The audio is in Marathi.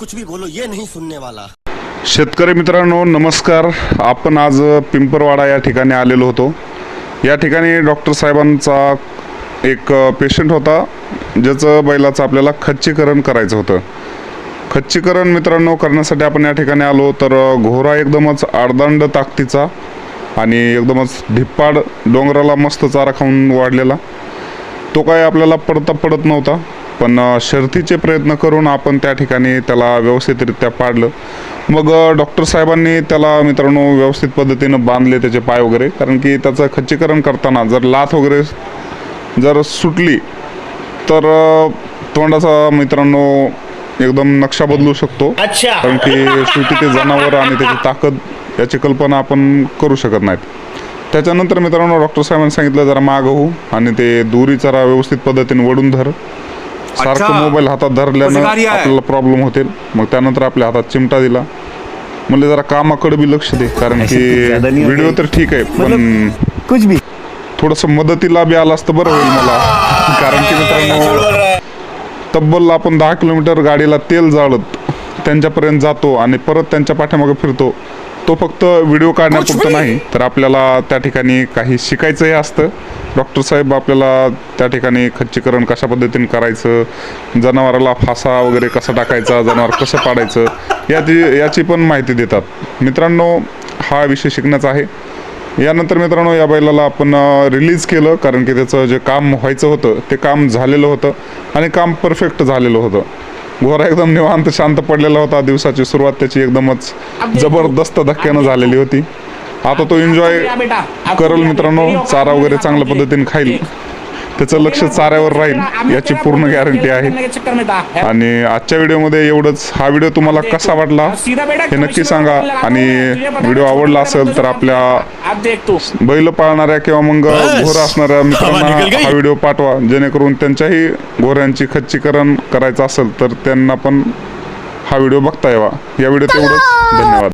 कुछ भी बोलो ये नहीं सुनने वाला। शेतकरी मित्रांनो नमस्कार. आपण आज पिंपरवाडा या ठिकाणी आलेलो होतो. या ठिकाणी डॉक्टर साहेबांचा एक पेशंट होता ज्याचं बैलाचं आपल्याला खच्चीकरण करायचं होतं. खच्चीकरण मित्रांनो करण्यासाठी आपण या ठिकाणी आलो तर घोरा एकदमच आडदांड ताकदीचा आणि एकदमच ढिप्पाड डोंगराला मस्त चारा खाऊन वाढलेला. तो काय आपल्याला पडता पडत नव्हता. पण अ, शर्थीचे प्रयत्न करून आपण त्या ठिकाणी त्याला व्यवस्थितरित्या पाडलं. मग डॉक्टर साहेबांनी त्याला मित्रांनो व्यवस्थित पद्धतीनं बांधले त्याचे पाय वगैरे. कारण की त्याचं खच्चीकरण करताना जर लाथ वगैरे जर सुटली तर तोंडाचा मित्रांनो एकदम नक्षा बदलू शकतो. कारण की शेवटी ते जनावर आणि त्याची ताकद याची कल्पना आपण करू शकत नाहीत. त्याच्यानंतर मित्रांनो डॉक्टर साहेबांनी सांगितलं जरा मागं हो आणि ते दुरी जरा व्यवस्थित पद्धतीने वडून धर. सारखं. मोबाईल हातात धरल्यानं. आपल्याला प्रॉब्लेम होतील मग त्यानंतर आपल्या हातात चिमटा दिला म्हणजे जरा कामाकडे बी लक्ष दे कारण की व्हिडिओ. तर ठीक आहे पण कुछ भी थोडंसं मदतीला बी आलं असतं बरं होईल मला कारण की मित्रांनो तब्बल आपण दहा किलोमीटर गाडीला तेल जाळत त्यांच्यापर्यंत जातो आणि परत त्यांच्या पाठीमागे फिरतो तो फक्त व्हिडिओ काढण्यापुरतं नाही तर आपल्याला त्या ठिकाणी काही शिकायचंही असतं. डॉक्टर साहेब आपल्याला त्या ठिकाणी खच्चीकरण कशा पद्धतीने करायचं जनावराला फासा वगैरे कसा टाकायचा जनावर कसं पाडायचं याची याची पण माहिती देतात. मित्रांनो हा विषय शिकण्याचा आहे. यानंतर मित्रांनो या बैलाला आपण रिलीज केलं कारण की त्याचं जे काम व्हायचं होतं ते काम झालेलं होतं आणि काम परफेक्ट झालेलं होतं. घोरा एकदम निवांत शांत पडलेला होता दिवसाची सुरुवात त्याची एकदमच जबरदस्त धक्क्यानं झालेली होती. आता तो एन्जॉय करल मित्रांनो चारा वगैरे चांगल्या पद्धतीने खाईल. त्याचं लक्ष चाऱ्यावर राहील याची पूर्ण गॅरंटी आहे. आणि आजच्या व्हिडिओमध्ये एवढंच. हा व्हिडिओ तुम्हाला कसा वाटला हे नक्की सांगा. आणि व्हिडिओ आवडला असेल तर आपल्या बैल पाळणाऱ्या किंवा मग घोर असणाऱ्या मित्रांना हा व्हिडिओ पाठवा जेणेकरून त्यांच्याही घोऱ्यांची खच्चीकरण करायचं असेल तर त्यांना पण हा व्हिडिओ बघता यावा. या व्हिडिओत एवढंच. धन्यवाद.